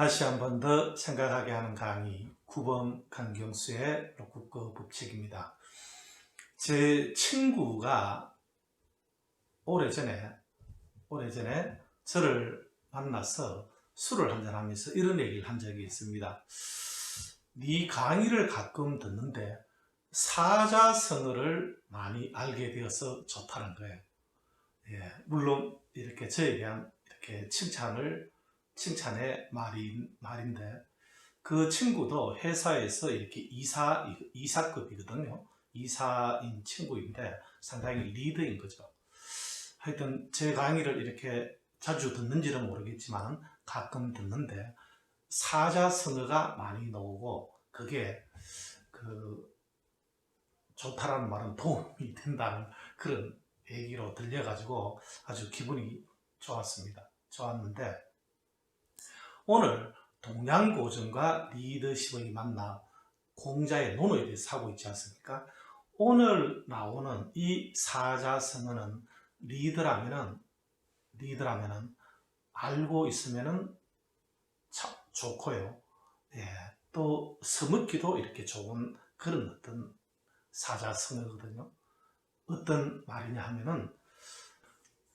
다시 한 번 더 생각하게 하는 강의 9번 강경수의 로쿠꺼 법칙입니다. 제 친구가 오래전에 오래전에 저를 만나서 술을 한잔 하면서 이런 얘기를 한 적이 있습니다. 네 강의를 가끔 듣는데 사자성어를 많이 알게 되어서 좋다는 거예요. 예, 물론 이렇게 저에 대한 이렇게 칭찬을 칭찬의 말인 말인데 그 친구도 회사에서 이렇게 이사 이사급이거든요. 이사인 친구인데 상당히 리더인 거죠. 하여튼 제 강의를 이렇게 자주 듣는지는 모르겠지만 가끔 듣는데 사자성어가 많이 나오고 그게 그 좋다라는 말은 도움이 된다는 그런 얘기로 들려가지고 아주 기분이 좋았습니다. 좋았는데 오늘 동양고전과 리더십의 만남 공자의 논어에 대해서 하고 있지 않습니까? 오늘 나오는 이 사자성어는 리더라면은 리더라면은 알고 있으면은 참 좋고요. 예, 또 서먹기도 이렇게 좋은 그런 어떤 사자성어거든요. 어떤 말이냐 하면은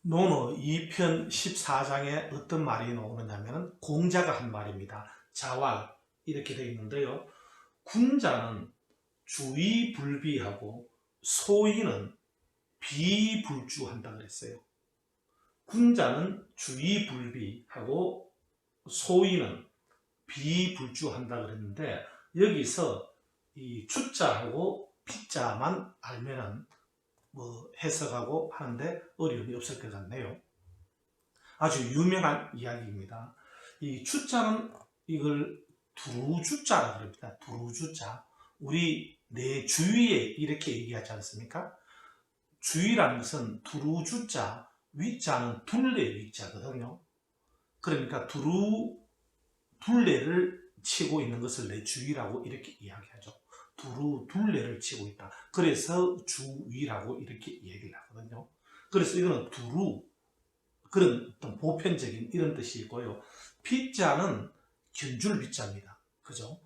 논어 2편 14장에 어떤 말이 나오느냐면 공자가 한 말입니다. 자왈 이렇게 되어 있는데요. 군자는 주의불비하고 소인은 비불주한다 그랬어요. 군자는 주의불비하고 소인은 비불주한다 그랬는데 여기서 이 주자하고 피자만 알면은 뭐 해석하고 하는데 어려움이 없을 것 같네요. 아주 유명한 이야기입니다. 이 주자는 이걸 두루주자라 그럽니다. 두루주자. 우리 내 주위에 이렇게 얘기하지 않습니까? 주위라는 것은 두루주자, 위자는 둘레 위자거든요. 그러니까 두루 둘레를 치고 있는 것을 내 주위라고 이렇게 이야기하죠. 두루 둘레를 치고 있다. 그래서 주위라고 이렇게 얘기를 하거든요. 그래서 이거는 두루 그런 어떤 보편적인 이런 뜻이 있고요. 비자는 견줄 비자입니다. 그죠?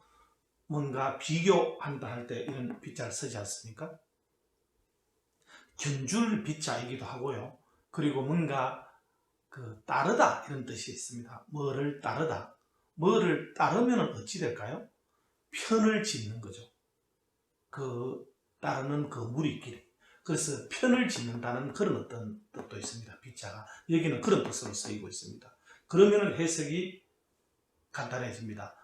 뭔가 비교한다 할 때 이런 비자를 쓰지 않습니까? 견줄 비자이기도 하고요. 그리고 뭔가 그 따르다 이런 뜻이 있습니다. 뭐를 따르다. 뭐를 따르면 어찌 될까요? 편을 짓는 거죠. 그 따르는 그 무리끼리. 그래서 편을 짓는다는 그런 어떤 뜻도 있습니다. 비자가 여기는 그런 뜻으로 쓰이고 있습니다. 그러면 해석이 간단해집니다.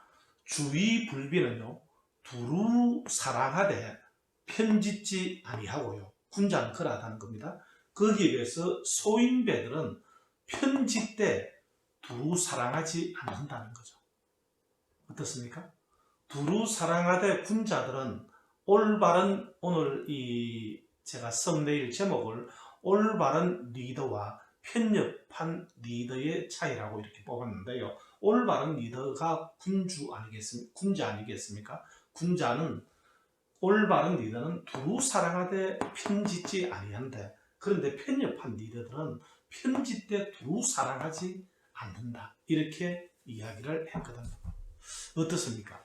주의 불비는요 두루 사랑하되 편짓지 아니하고요 군자는 그러하다는 겁니다. 거기에 비해서 소인배들은 편짓되 두루 사랑하지 않는다는 거죠. 어떻습니까? 두루 사랑하되 군자들은 올바른 오늘 이 제가 썸네일 제목을 올바른 리더와 편협한 리더의 차이라고 이렇게 뽑았는데요. 올바른 리더가 군주 아니겠습니까? 군자 아니겠습니까? 군자는 올바른 리더는 두루 사랑하되 편짓지 아니한데 그런데 편협한 리더들은 편짓되 두루 사랑하지 않는다. 이렇게 이야기를 했거든요. 어떻습니까?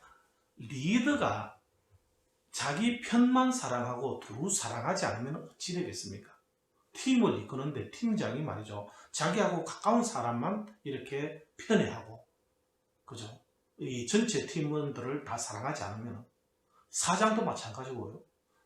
리더가 자기 편만 사랑하고 두루 사랑하지 않으면 어찌 되겠습니까? 팀을 이끄는데 팀장이 말이죠. 자기하고 가까운 사람만 이렇게 편애하고, 그죠? 이 전체 팀원들을 다 사랑하지 않으면 사장도 마찬가지고요.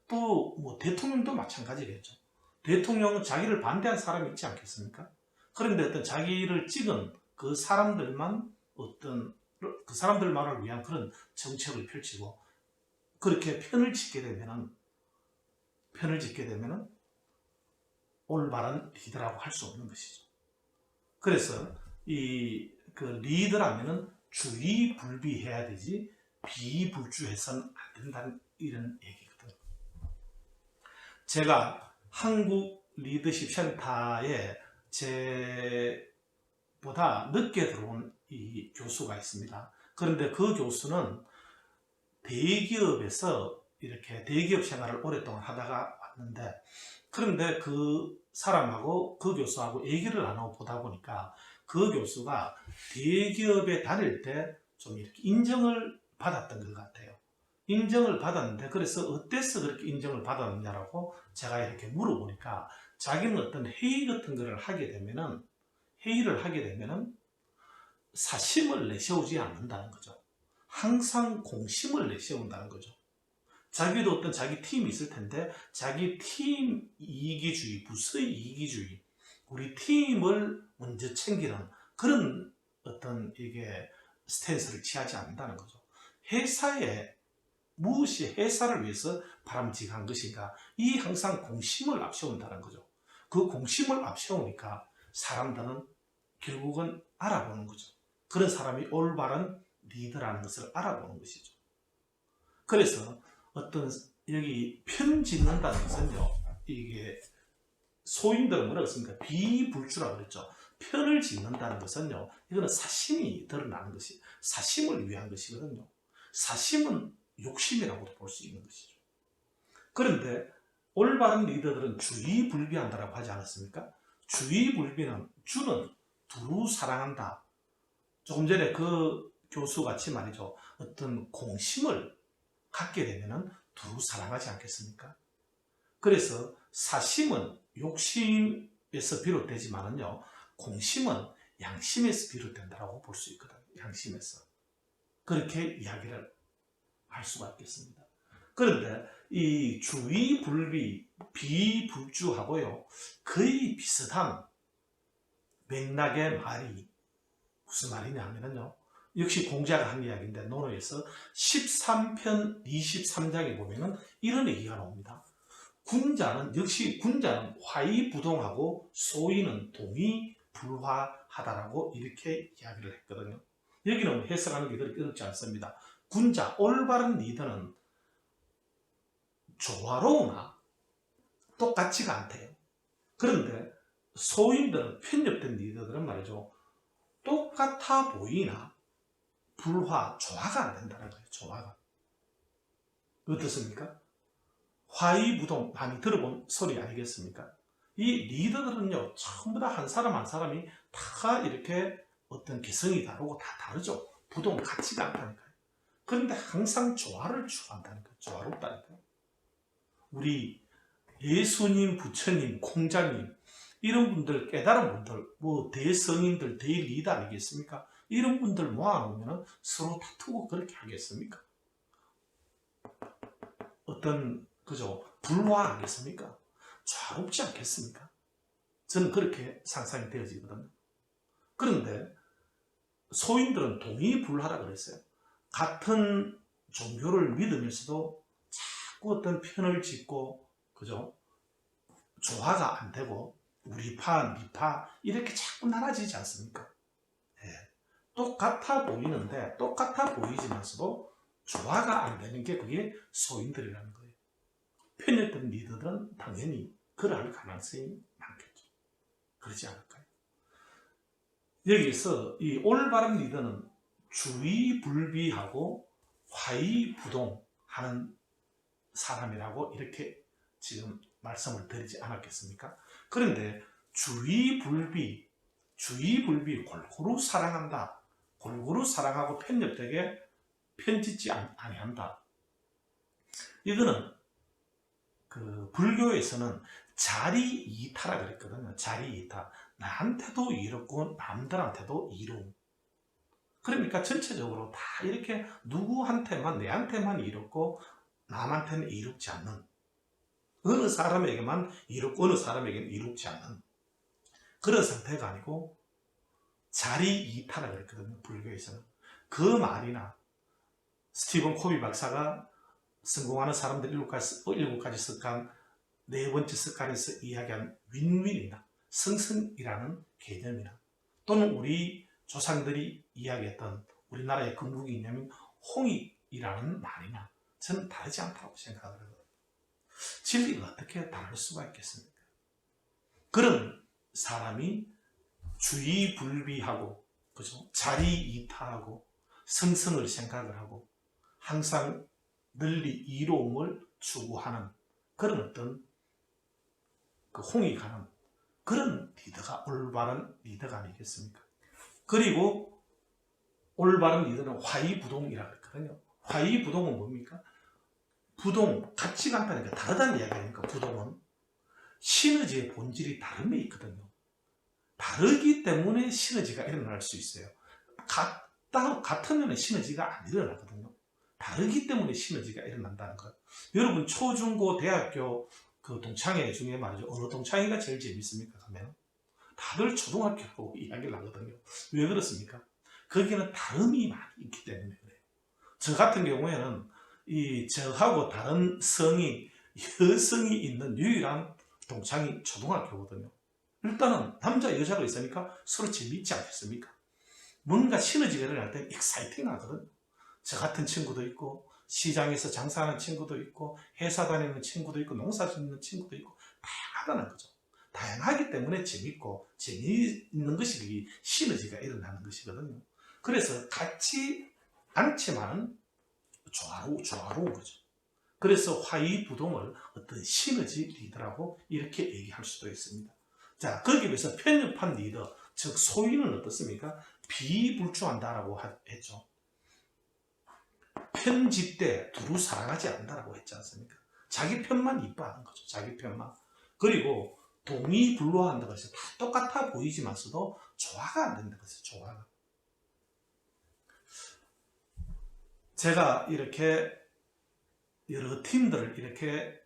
또 뭐 대통령도 마찬가지겠죠. 대통령은 자기를 반대한 사람이 있지 않겠습니까? 그런데 어떤 자기를 찍은 그 사람들만 어떤 그 사람들만을 위한 그런 정책을 펼치고 그렇게 편을 짓게 되면은 편을 짓게 되면은 올바른 리더라고 할 수 없는 것이죠. 그래서 이 그 리더라면은 주의 불비해야 되지 비불주해서는 안 된다는 이런 얘기거든요. 제가 한국 리더십 센터에 제보다 늦게 들어온 이 교수가 있습니다. 그런데 그 교수는 대기업에서 이렇게 대기업 생활을 오랫동안 하다가 왔는데 그런데 그 사람하고 그 교수하고 얘기를 나눠 보다 보니까 그 교수가 대기업에 다닐 때 좀 이렇게 인정을 받았던 것 같아요. 인정을 받았는데 그래서 어때서 그렇게 인정을 받았느냐라고 제가 이렇게 물어보니까 자기는 어떤 회의 같은 거를 하게 되면은 회의를 하게 되면은 사심을 내세우지 않는다는 거죠. 항상 공심을 내세운다는 거죠. 자기도 어떤 자기 팀이 있을 텐데 자기 팀 이기주의, 부서의 이기주의, 우리 팀을 먼저 챙기는 그런 어떤 이게 스탠스를 취하지 않는다는 거죠. 회사에 무엇이 회사를 위해서 바람직한 것인가 이 항상 공심을 앞세운다는 거죠. 그 공심을 앞세우니까 사람들은 결국은 알아보는 거죠. 그런 사람이 올바른 리더라는 것을 알아보는 것이죠. 그래서 어떤 여기 편 짓는다는 것은요, 이게 소인들은 뭐라고 했습니까? 비불주라고 그랬죠. 편을 짓는다는 것은요, 이거는 사심이 드러나는 것이, 사심을 위한 것이거든요. 사심은 욕심이라고도 볼 수 있는 것이죠. 그런데 올바른 리더들은 주의불비한다라고 하지 않았습니까? 주의불비는 주는 두루 사랑한다. 조금 전에 그 교수 같이 말이죠. 어떤 공심을 갖게 되면은 두루 사랑하지 않겠습니까? 그래서 사심은 욕심에서 비롯되지만은요, 공심은 양심에서 비롯된다라고 볼 수 있거든요. 양심에서. 그렇게 이야기를 할 수가 있겠습니다. 그런데 이 주의 불비, 비불주하고요, 거의 비슷한 맥락의 말이 무슨 말이냐 하면요, 역시 공자가 한 이야기인데, 논어에서 13편 23장에 보면은 이런 얘기가 나옵니다. 군자는, 역시 군자는 화이부동하고 소인은 동의불화하다라고 이렇게 이야기를 했거든요. 여기는 해석하는 게 그렇게 어렵지 않습니다. 군자, 올바른 리더는 조화로우나 똑같지가 않대요. 그런데 소인들은 편협된 리더들은 말이죠. 똑같아 보이나 불화, 조화가 안 된다는 거예요. 조화가. 어떻습니까? 화이무동 많이 들어본 소리 아니겠습니까? 이 리더들은요, 전부 다 한 사람 한 사람이 다 이렇게 어떤 개성이 다르고 다 다르죠. 부동 같지가 않다니까요. 그런데 항상 조화를 추구한다니까요. 조화롭다니까요. 우리 예수님, 부처님, 공자님, 이런 분들, 깨달은 분들, 뭐 대성인들, 대리더 아니겠습니까? 이런 분들 모아놓으면 서로 다투고 그렇게 하겠습니까? 어떤, 그죠? 불화하겠습니까? 좌롭지 않겠습니까? 저는 그렇게 상상이 되어지거든요. 그런데 소인들은 동의불하라 그랬어요. 같은 종교를 믿으면서도 자꾸 어떤 편을 짓고, 그죠? 조화가 안 되고, 우리 파, 니파, 이렇게 자꾸 나눠지지 않습니까? 예. 똑같아 보이는데, 똑같아 보이지만서도 조화가 안 되는 게 그게 소인들이라는 거예요. 편했던 리더들은 당연히 그러할 가능성이 많겠죠. 그러지 않을까요? 여기서 이 올바른 리더는 주의불비하고 화의부동하는 사람이라고 이렇게 지금 말씀을 드리지 않았겠습니까? 그런데 주의불비, 주의불비 골고루 사랑한다. 골고루 사랑하고 편협되게 편짓지 아니한다. 이거는 그 불교에서는 자리 이타라 그랬거든요. 자리 이타. 나한테도 이롭고 남들한테도 이로움. 그러니까 전체적으로 다 이렇게 누구한테만 내한테만 이롭고 남한테는 이롭지 않는 어느 사람에게만 이롭고 어느 사람에게는 이롭지 않는 그런 상태가 아니고 자리 이타라 그랬거든요. 불교에서는 그 말이나 스티븐 코비 박사가 성공하는 사람들 일곱 가지, 어, 일곱 가지 습관 네 번째 습관에서 이야기한 윈윈이나 성승이라는 개념이나 또는 우리 조상들이 이야기했던 우리나라의 건국 이념인 홍익이라는 말이나 저는 다르지 않다고 생각을 하거든요. 진리가 어떻게 다를 수가 있겠습니까? 그런 사람이 주의 불비하고 그죠? 자리 이타하고 성성을 생각을 하고 항상 널리 이로움을 추구하는 그런 어떤 그 홍이 가는 그런 리더가 올바른 리더가 아니겠습니까? 그리고 올바른 리더는 화이부동이라고 했거든요. 화이부동은 뭡니까? 부동, 같이 간다니까 다르다는 이야기 아닙니까? 부동은. 시너지의 본질이 다름에 있거든요. 다르기 때문에 시너지가 일어날 수 있어요. 같다, 같으면 시너지가 안 일어나거든요. 다르기 때문에 시너지가 일어난다는 거예요. 여러분, 초 중 고, 대학교 그 동창회 중에 말이죠. 어느 동창회가 제일 재밌습니까? 그러면 다들 초등학교로 이야기를 하거든요. 왜 그렇습니까? 거기는 다름이 많이 있기 때문에 그래요. 저 같은 경우에는 이 저하고 다른 성이 여성이 있는 유일한 동창이 초등학교거든요. 일단은 남자 여자가 있으니까 서로 재미있지 않겠습니까? 뭔가 시너지가 일어날 때 익사이팅 하거든요. 저 같은 친구도 있고 시장에서 장사하는 친구도 있고 회사 다니는 친구도 있고 농사 짓는 친구도 있고 다양하다는 거죠. 다양하기 때문에 재밌고 재미있는 것이 이 시너지가 일어나는 것이거든요. 그래서 같이 않지만은 조화로, 조화로운 거죠. 그래서 화이부동을 어떤 시너지 리더라고 이렇게 얘기할 수도 있습니다. 자, 거기에 비해서 편협한 리더, 즉 소위는 어떻습니까? 비불주한다라고 하- 했죠. 편집돼 두루 살아가지 않는다라고 했지 않습니까? 자기 편만 이뻐하는 거죠. 자기 편만. 그리고 동의불로한다고 해서 다 똑같아 보이지만서도 조화가 안 된다고 해서 조화가. 제가 이렇게 여러 팀들을 이렇게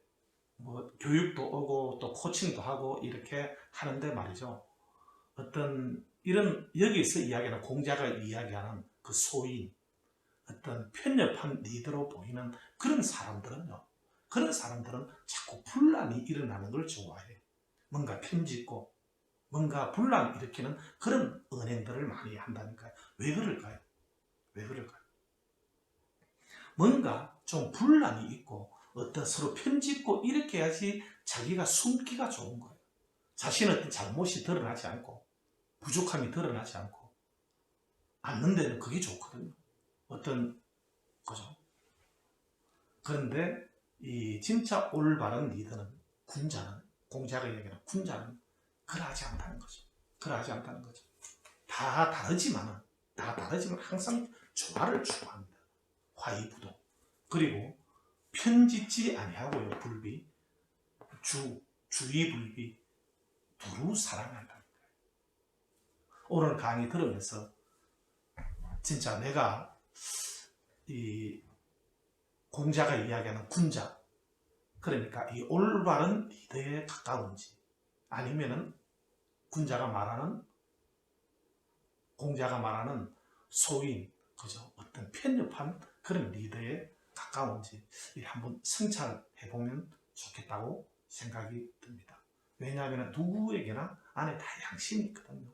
뭐 교육도 오고 또 코칭도 하고 이렇게 하는데 말이죠. 어떤 이런 여기서 이야기하는 공자가 이야기하는 그 소인 어떤 편협한 리더로 보이는 그런 사람들은요. 그런 사람들은 자꾸 분란이 일어나는 걸 좋아해요. 뭔가 편짓고 뭔가 분란 일으키는 그런 은행들을 많이 한다니까요. 왜 그럴까요? 왜 그럴까요? 뭔가 좀 분란이 있고 어떤 서로 편짓고 이렇게 해야지 자기가 숨기가 좋은 거예요. 자신의 어떤 잘못이 드러나지 않고 부족함이 드러나지 않고 않는 데는 그게 좋거든요. 어떤 거죠. 그런데 이 진짜 올바른 리더는 군자는 공자가 얘기하는 군자는 그러하지 않다는 거죠. 그러하지 않다는 거죠. 다 다르지만은 다 다르지만 항상 조화를 추구합니다. 화이부동. 그리고 편짓지 아니하고요. 불비 주 주의 불비 두루 사랑한다는 거예요. 오늘 강의 들으면서 진짜 내가 이 공자가 이야기하는 군자 그러니까 이 올바른 리더에 가까운지 아니면은 군자가 말하는 공자가 말하는 소인 그죠 어떤 편협한 그런 리더에 가까운지 이 한번 성찰해 보면 좋겠다고 생각이 듭니다. 왜냐하면 누구에게나 안에 다 양심이 있거든요.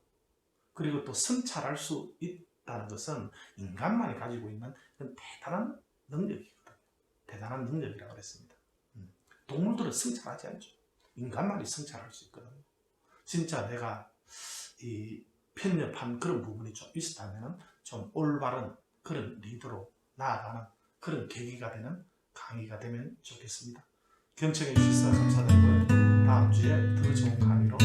그리고 또 성찰할 수 있다는 것은 인간만이 가지고 있는 대단한 능력이거든요. 대단한 능력이라고 그랬습니다. 음. 동물들은 성찰하지 않죠. 인간만이 성찰할 수 있거든요. 진짜 내가 이 편협한 그런 부분이 좀 있었다면 좀 올바른 그런 리더로 나아가는 그런 계기가 되는 강의가 되면 좋겠습니다. 경청해 주셔서 감사드리고요. 다음 주에 더 좋은 강의로